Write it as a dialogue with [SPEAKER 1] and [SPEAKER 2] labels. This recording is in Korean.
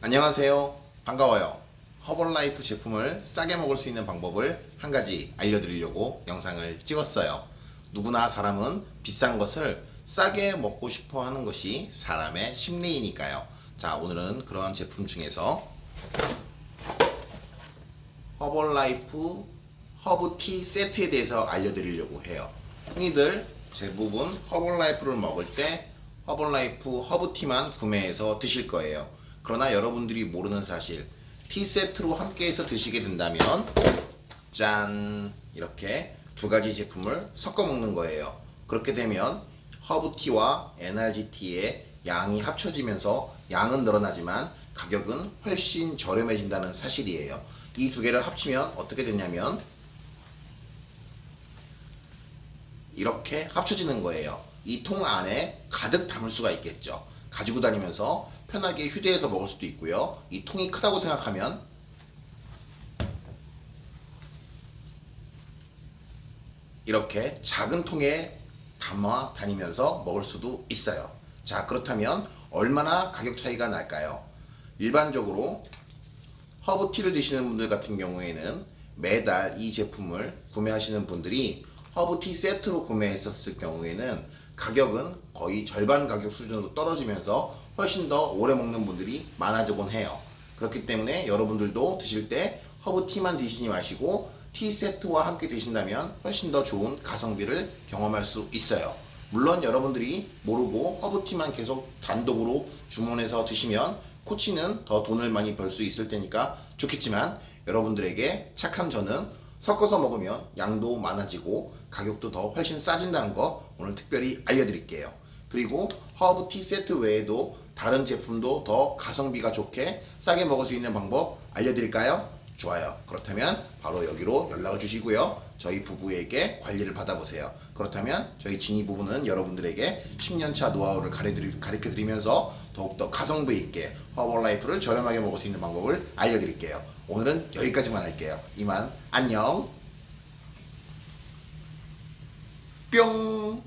[SPEAKER 1] 안녕하세요. 반가워요. 허벌라이프 제품을 싸게 먹을 수 있는 방법을 한 가지 알려드리려고 영상을 찍었어요. 누구나 사람은 비싼 것을 싸게 먹고 싶어 하는 것이 사람의 심리이니까요. 자, 오늘은 그러한 제품 중에서 허벌라이프 허브티 세트에 대해서 알려드리려고 해요. 흔히들 대부분 허벌라이프를 먹을 때 허벌라이프 허브티만 구매해서 드실 거예요. 그러나 여러분들이 모르는 사실, 티 세트로 함께해서 드시게 된다면 짠 이렇게 두 가지 제품을 섞어 먹는 거예요. 그렇게 되면 허브티와 NRGT의 양이 합쳐지면서 양은 늘어나지만 가격은 훨씬 저렴해진다는 사실이에요. 이 두 개를 합치면 어떻게 되냐면 이렇게 합쳐지는 거예요. 이 통 안에 가득 담을 수가 있겠죠. 가지고 다니면서 편하게 휴대해서 먹을 수도 있고요. 이 통이 크다고 생각하면 이렇게 작은 통에 담아 다니면서 먹을 수도 있어요. 자, 그렇다면 얼마나 가격 차이가 날까요? 일반적으로 허브티를 드시는 분들 같은 경우에는 매달 이 제품을 구매하시는 분들이 허브티 세트로 구매했었을 경우에는 가격은 거의 절반 가격 수준으로 떨어지면서 훨씬 더 오래 먹는 분들이 많아지곤 해요. 그렇기 때문에 여러분들도 드실 때 허브티만 드시지 마시고 티 세트와 함께 드신다면 훨씬 더 좋은 가성비를 경험할 수 있어요. 물론 여러분들이 모르고 허브티만 계속 단독으로 주문해서 드시면 코치는 더 돈을 많이 벌 수 있을 테니까 좋겠지만 여러분들에게 착한 저는 섞어서 먹으면 양도 많아지고 가격도 더 훨씬 싸진다는 거 오늘 특별히 알려드릴게요. 그리고 허브 티 세트 외에도 다른 제품도 더 가성비가 좋게 싸게 먹을 수 있는 방법 알려드릴까요? 좋아요. 그렇다면 바로 여기로 연락을 주시고요. 저희 부부에게 관리를 받아보세요. 그렇다면 저희 진이 부부는 여러분들에게 10년차 노하우를 가르쳐 드리면서 더욱더 가성비 있게 허벌라이프를 저렴하게 먹을 수 있는 방법을 알려드릴게요. 오늘은 여기까지만 할게요. 이만 안녕. 뿅.